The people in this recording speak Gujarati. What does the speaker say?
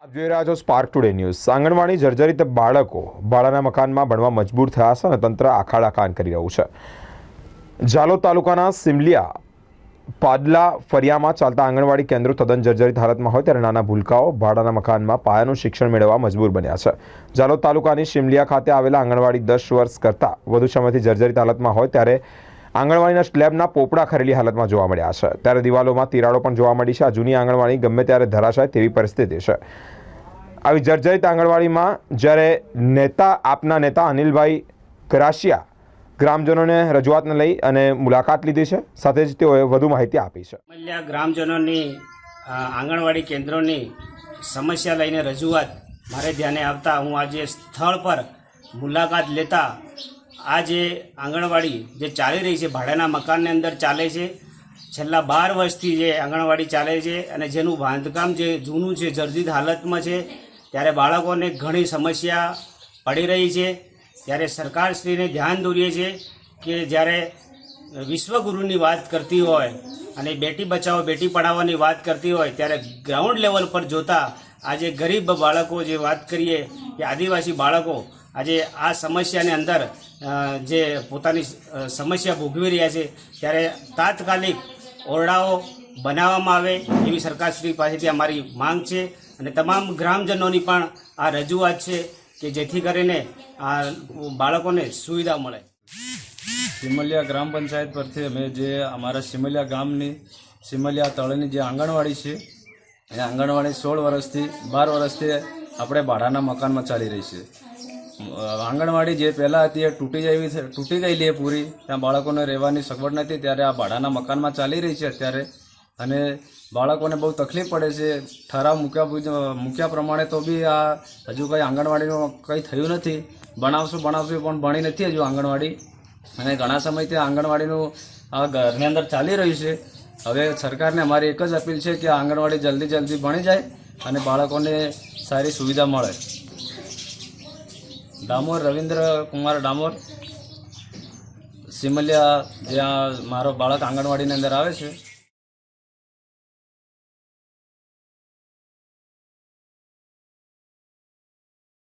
આપ જોઈ રહ્યા છો સ્પાર્ક ટુડે ન્યૂઝ આંગણવાડી જર્જરિત બાળકો ભાડાના મકાનમાં ભણવા મજબૂર થયા છે અને તંત્ર આખાડા કાન કરી રહ્યું છે. ઝાલોદ તાલુકાના સિમલિયા પાદલા ફરિયામાં ચાલતા આંગણવાડી કેન્દ્રો તદ્દન જર્જરિત હાલતમાં હોય ત્યારે નાના ભૂલકાઓ ભાડાના મકાનમાં પાયાનું શિક્ષણ મેળવવા મજબૂર બન્યા છે. ઝાલોદ તાલુકાની સિમલિયા ખાતે આવેલા આંગણવાડી દસ વર્ષ કરતાં વધુ સમયથી જર્જરિત હાલતમાં હોય ત્યારે આંગણવાડીના સ્લેબના પોપડા ખરેલી હાલતમાં જોવા મળ્યા છે. ત્યારે દિવાલોમાં તિરાડો પણ જોવા મળી છે. આ જૂની આંગણવાડી ગમે ત્યારે ધરાશાય તેવી પરિસ્થિતિ છે. આવી જર્જરિત આંગણવાડીમાં જ્યારે નેતા, આપના નેતા અનિલભાઈ કરાશિયા ગ્રામજનોને રજૂઆતને લઈ અને મુલાકાત લીધી છે. સાથે જ તેઓએ વધુ માહિતી આપી છે. ગ્રામજનોની આંગણવાડી કેન્દ્રોની સમસ્યા લઈને રજૂઆત મારે ધ્યાને આવતા હું આજે સ્થળ પર મુલાકાત લેતા આ જે આંગણવાડી જે ચાલી રહી છે, ભાડાના મકાનની અંદર ચાલે છે, છેલ્લા બાર વર્ષથી જે આંગણવાડી ચાલે છે અને જેનું બાંધકામ જે જૂનું છે જર્જિત હાલતમાં છે, ત્યારે બાળકોને ઘણી સમસ્યા પડી રહી છે. ત્યારે સરકારશ્રીને ધ્યાન દોરીએ છીએ કે જ્યારે વિશ્વગુરુની વાત કરતી હોય અને બેટી બચાવો, બેટી પઢાવોની વાત કરતી હોય, ત્યારે ગ્રાઉન્ડ લેવલ પર જોતા આજે ગરીબ બાળકો જે વાત કરીએ કે આદિવાસી બાળકો આજે આ સમસ્યાની અંદર જે પોતાની સમસ્યા ભોગવી રહ્યા છે, ત્યારે તાત્કાલિક ઓરડાઓ બનાવવામાં આવે એવી સરકારશ્રી પાસેથી અમારી માંગ છે. અને તમામ ગ્રામજનોની પણ આ રજૂઆત છે કે જેથી કરીને આ બાળકોને સુવિધા મળે. સિમલિયા ગ્રામ પંચાયત પરથી અમે જે અમારા સિમલિયા ગામની, સિમલિયા તળની જે આંગણવાડી છે, એ આંગણવાડી સોળ વર્ષથી, બાર વર્ષથી આપણે ભાડાના મકાનમાં ચાલી રહી છે. આંગણવાડી જે પહેલાં હતી એ તૂટી જેવી છે. તૂટી ગયેલી પૂરી. ત્યાં બાળકોને રહેવાની સગવડ નથી. ત્યારે આ ભાડાના મકાનમાં ચાલી રહી છે અત્યારે. અને બાળકોને બહુ તકલીફ પડે છે. ઠરાવ મૂક્યા મૂક્યા પ્રમાણે તો બી આ હજુ કંઈ આંગણવાડીનું કંઈ થયું નથી. ભણાવશું ભણાવશું પણ ભણી નથી હજુ આંગણવાડી. અને ઘણા સમયથી આંગણવાડીનું આ ઘરની અંદર ચાલી રહ્યું છે. હવે સરકારને અમારી એક જ અપીલ છે કે આંગણવાડી જલ્દી જલ્દી ભણી જાય અને બાળકોને સારી સુવિધા મળે. ડામોર રવિન્દ્ર કુમાર ડામોર. સિમલિયા જ્યાં મારો બાળક આંગણવાડીની અંદર આવે છે.